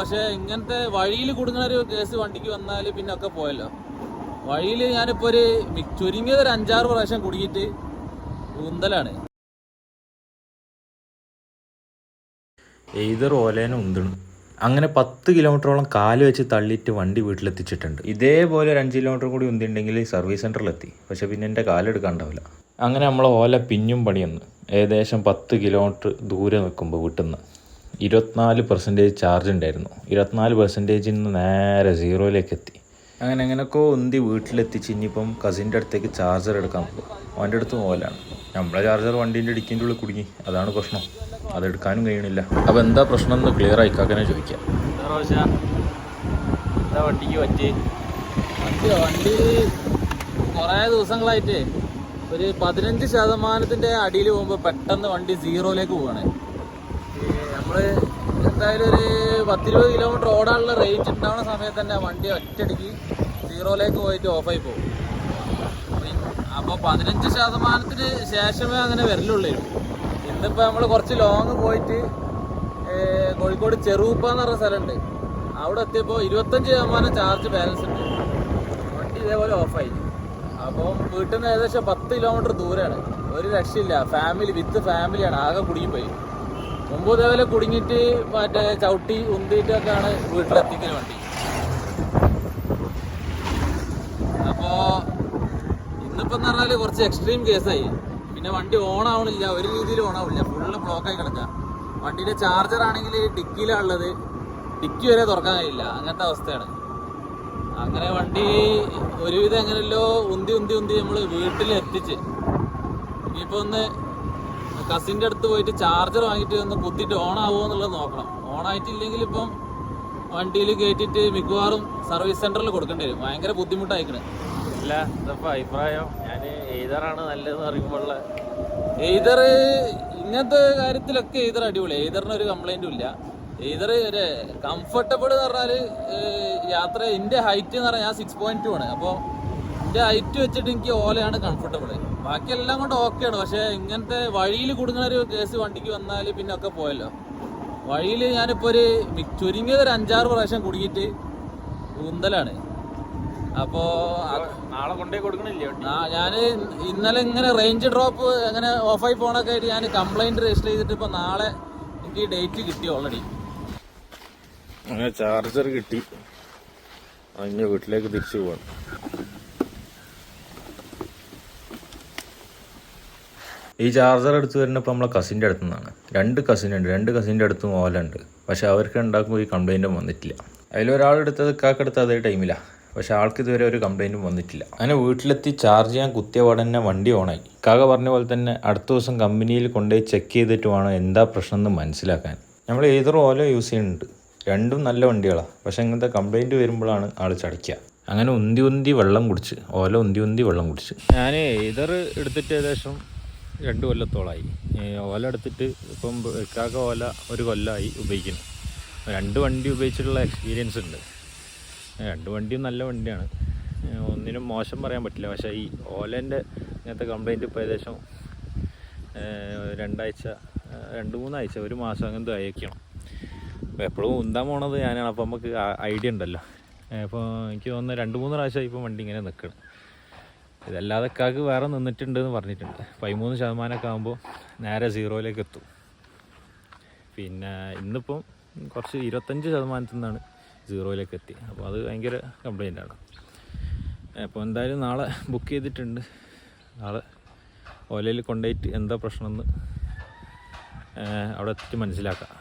പക്ഷെ ഇങ്ങനത്തെ വഴിയിൽ കുടുങ്ങുന്ന ഒരു കേസ് വണ്ടിക്ക് വന്നാൽ പിന്നെ ഒക്കെ പോയല്ലോ. വഴിയിൽ ഞാനിപ്പോ ഒരു ചുരുങ്ങിയത് ഒരു അഞ്ചാറ് പ്രാവശ്യം കുടുങ്ങിയിട്ട് ഉന്തലാണ് ഏതൊരു ഓലേനെ ഉന്തണം. അങ്ങനെ പത്ത് കിലോമീറ്ററോളം കാൽ വെച്ച് തള്ളിയിട്ട് വണ്ടി വീട്ടിലെത്തിച്ചിട്ടുണ്ട്. ഇതേപോലെ ഒരു അഞ്ച് കിലോമീറ്റർ കൂടി ഉന്തിണ്ടെങ്കിൽ സർവീസ് സെന്ററിലെത്തി പക്ഷെ പിന്നെ എന്റെ കാലെടുക്കാണ്ടാവില്ല. അങ്ങനെ നമ്മൾ ഓല പിന്നും പണിയെന്ന്. ഏകദേശം പത്ത് കിലോമീറ്റർ ദൂരെ നിൽക്കുമ്പോൾ വീട്ടിൽ നിന്ന് ഇരുപത്തിനാല് പെർസെന്റേജ് ചാർജ് ഉണ്ടായിരുന്നു. ഇരുപത്തിനാല് പെർസെന്റേജിൽ നിന്ന് നേരെ സീറോയിലേക്ക് എത്തി. അങ്ങനെ എങ്ങനെയൊക്കെ ഒന്തി വീട്ടിലെത്തിച്ച് ഇനിയിപ്പം കസിന്റെ അടുത്തേക്ക് ചാർജർ എടുക്കാൻ പോകും. അവന്റെ അടുത്ത് പോകലാണ് നമ്മളെ ചാർജർ വണ്ടീന്റെ ഇടിക്കിന്റെ ഉള്ളിൽ കുടുങ്ങി. അതാണ് പ്രശ്നം. അതെടുക്കാനും കഴിയണില്ല. അപ്പോൾ എന്താ പ്രശ്നം എന്ന് ക്ലിയർ ആയിക്കാക്കനെ ചോദിക്കാം. എന്താ വണ്ടിക്ക് പറ്റി വണ്ടി കുറേ ദിവസങ്ങളായിട്ട്. ഒരു പതിനഞ്ച് ശതമാനത്തിന്റെ അടിയിൽ പോകുമ്പോൾ പെട്ടെന്ന് വണ്ടി സീറോയിലേക്ക് പോവാണ്. നമ്മൾ എന്തായാലും ഒരു പത്തിരുപത് കിലോമീറ്റർ ഓടാനുള്ള റേഞ്ച് ഉണ്ടാവുന്ന സമയത്ത് തന്നെ വണ്ടി ഒറ്റടിക്ക് സീറോയിലേക്ക് പോയിട്ട് ഓഫായി പോകും. അപ്പോൾ പതിനഞ്ച് ശതമാനത്തിന് ശേഷമേ അങ്ങനെ വരലുള്ളൂ. ഇന്നിപ്പോൾ നമ്മൾ കുറച്ച് ലോങ് പോയിട്ട് കോഴിക്കോട് ചെറുപ്പ എന്ന് പറഞ്ഞ സ്ഥലമുണ്ട്. അവിടെ എത്തിയപ്പോൾ ഇരുപത്തഞ്ച് ശതമാനം ചാർജ് ബാലൻസ് ഉണ്ട്. വണ്ടി ഇതേപോലെ ഓഫായി അപ്പോൾ വീട്ടിൽ നിന്ന് ഏകദേശം പത്ത് കിലോമീറ്റർ ദൂരമാണ് ഒരു രക്ഷയില്ല. ഫാമിലി വിത്ത് ഫാമിലിയാണ് ആകെ കുടുങ്ങിപ്പോയി. മുമ്പ് ഇതേപോലെ കുടുങ്ങിയിട്ട് മറ്റേ ചവിട്ടി ഉന്തിയിട്ടൊക്കെയാണ് വീട്ടിലെത്തിക്കൽ വണ്ടി. അപ്പോ ഇന്നിപ്പോ പറഞ്ഞാൽ കുറച്ച് എക്സ്ട്രീം കേസായി പിന്നെ വണ്ടി ഓൺ ആവണില്ല ഒരു രീതിയിൽ ഓൺ ആവില്ല ഫുള്ള് ബ്ലോക്കായി കിടക്കുക വണ്ടിയുടെ ചാർജർ ആണെങ്കിൽ ഡിക്കിയിലാണ് ഉള്ളത് ഡിക്കി വരെ തുറക്കാൻ കഴിയില്ല. അങ്ങനത്തെ അവസ്ഥയാണ്. അങ്ങനെ വണ്ടി ഒരുവിധം എങ്ങനെയല്ലോ ഉന്തി ഉന്തി ഉന്തി നമ്മൾ വീട്ടിൽ എത്തിച്ച് ഇനിയിപ്പോൾ ഒന്ന് കസിന്റെ അടുത്ത് പോയിട്ട് ചാർജർ വാങ്ങിയിട്ട് ഒന്ന് കുത്തിയിട്ട് ഓൺ ആവുമോ എന്നുള്ളത് നോക്കണം. ഓൺ ആയിട്ടില്ലെങ്കിൽ ഇപ്പം വണ്ടിയിൽ കയറ്റിയിട്ട് മിക്കവാറും സർവീസ് സെന്ററിൽ കൊടുക്കേണ്ടി വരും. ഭയങ്കര ബുദ്ധിമുട്ടായിക്കണ്. ഇല്ല ഇതപ്പോൾ അഭിപ്രായം. ഞാൻ എയ്തറാണ് നല്ലതെന്ന് പറയുമ്പോഴുള്ള എയ്തർ ഇങ്ങനത്തെ കാര്യത്തിലൊക്കെ എയ്തർ അടിപൊളി. എയ്തറിന് ഒരു കംപ്ലൈന്റും ഇല്ല. എയ്തർ ഒരു കംഫർട്ടബിൾ എന്ന് പറഞ്ഞാൽ യാത്ര എന്റെ ഹൈറ്റ് എന്ന് പറഞ്ഞാൽ ഞാൻ സിക്സ് പോയിന്റ് ടു ആണ്. അപ്പോൾ എന്റെ ഹൈറ്റ് വെച്ചിട്ട് എനിക്ക് ഓലയാണ് കംഫർട്ടബിൾ ബാക്കി എല്ലാം കൊണ്ട് ആണ്. പക്ഷേ ഇങ്ങനത്തെ വഴിയിൽ കുടുങ്ങുന്ന ഒരു കേസ് വണ്ടിക്ക് വന്നാൽ പിന്നെ ഒക്കെ പോയല്ലോ. വഴിയിൽ ഞാനിപ്പോൾ ഒരു ചുരുങ്ങിയത് ഒരു അഞ്ചാറ് പ്രാവശ്യം കുടുങ്ങിയിട്ട് ഉന്തലാണ് അപ്പോ നാളെ കൊണ്ടേ കൊടുക്കണില്ലേ ഞാൻ ഞാൻ ഇന്നലെ ഇങ്ങനെ റേഞ്ച് ഡ്രോപ്പ് അങ്ങനെ ഓഫായി പോണൊക്കെ ആയിട്ട് ഞാൻ കംപ്ലൈന്റ് രജിസ്റ്റർ ചെയ്തിട്ട് ഇപ്പൊ നാളെ എനിക്ക് ഡേറ്റ് കിട്ടി ഓൾറെഡി അങ്ങനെ ചാർജർ കിട്ടി. അതിന്റെ വീട്ടിലേക്ക് തിരിച്ചു പോകണം ഈ ചാർജർ എടുത്ത് വരുന്നപ്പോൾ നമ്മളെ കസിന്റെ അടുത്തു നിന്നാണ് രണ്ട് കസിൻ ഉണ്ട്. രണ്ട് കസിന്റെ അടുത്തും ഓലുണ്ട് പക്ഷെ അവർക്ക് ഉണ്ടാക്കുമ്പോൾ ഈ കംപ്ലൈന്റും വന്നിട്ടില്ല. അതിലൊരാളെടുത്തത് കാക്കെടുത്ത് അതേ ടൈമിലാണ് പക്ഷെ ആൾക്ക് ഇതുവരെ ഒരു കംപ്ലൈന്റും വന്നിട്ടില്ല. അങ്ങനെ വീട്ടിലെത്തി ചാർജ് ചെയ്യാൻ കുത്തിയ തന്നെ വണ്ടി ഓണായി കാക പറഞ്ഞ പോലെ തന്നെ അടുത്ത ദിവസം കമ്പനിയിൽ കൊണ്ടുപോയി ചെക്ക് ചെയ്തിട്ട് വേണം എന്താ പ്രശ്നം എന്ന് മനസ്സിലാക്കാൻ. നമ്മൾ ഏതൊരു ഓലോ യൂസ് ചെയ്യുന്നുണ്ട്. രണ്ടും നല്ല വണ്ടികളാണ് പക്ഷെ ഇങ്ങനത്തെ കംപ്ലൈന്റ് വരുമ്പോഴാണ് ആൾ ചടിക്കുക അങ്ങനെ ഉന്തി ഉന്തി വെള്ളം കുടിച്ച്. ഓല ഉന്തി ഉന്തി വെള്ളം കുടിച്ച്. ഞാൻ ഏതർ എടുത്തിട്ട് ഏകദേശം രണ്ട് കൊല്ലത്തോളമായി ഓല എടുത്തിട്ട് ഇപ്പം ഇക്കാക്ക ഓല ഒരു കൊല്ലമായി ഉപയോഗിക്കുന്നു. രണ്ട് വണ്ടി ഉപയോഗിച്ചിട്ടുള്ള എക്സ്പീരിയൻസ് ഉണ്ട്. രണ്ട് വണ്ടിയും നല്ല വണ്ടിയാണ്. ഒന്നിനും മോശം പറയാൻ പറ്റില്ല. പക്ഷേ ഈ ഓലേന്റെ ഇങ്ങനത്തെ കംപ്ലൈന്റ് ഇപ്പോൾ ഏകദേശം രണ്ടാഴ്ച രണ്ട് മൂന്നാഴ്ച ഒരു മാസം അങ്ങനത്തെ അയക്കണം അപ്പോൾ എപ്പോഴും ഉന്താൻ പോണത് ഞാനാണ്. അപ്പോൾ നമുക്ക് ഐഡിയ ഉണ്ടല്ലോ. അപ്പോൾ എനിക്ക് തോന്നുന്നു രണ്ട് മൂന്ന് പ്രാവശ്യമായി ഇപ്പം വണ്ടി ഇങ്ങനെ നിൽക്കണം. ഇതല്ലാതെ കാക്ക് വേറെ നിന്നിട്ടുണ്ട് എന്ന് പറഞ്ഞിട്ടുണ്ട്. പതിമൂന്ന് ശതമാനമൊക്കെ ആകുമ്പോൾ നേരെ സീറോയിലേക്ക് എത്തും. പിന്നെ ഇന്നിപ്പം കുറച്ച് ഇരുപത്തഞ്ച് ശതമാനത്തിൽ നിന്നാണ് സീറോയിലേക്ക് എത്തി. അപ്പോൾ അത് ഭയങ്കര കംപ്ലൈന്റ് ആണ്. അപ്പോൾ എന്തായാലും നാളെ ബുക്ക് ചെയ്തിട്ടുണ്ട്. നാളെ ഓലയിൽ കൊണ്ടുപോയിട്ട് എന്താ പ്രശ്നമെന്ന് അവിടെ എത്തിയിട്ട് മനസ്സിലാക്കാം.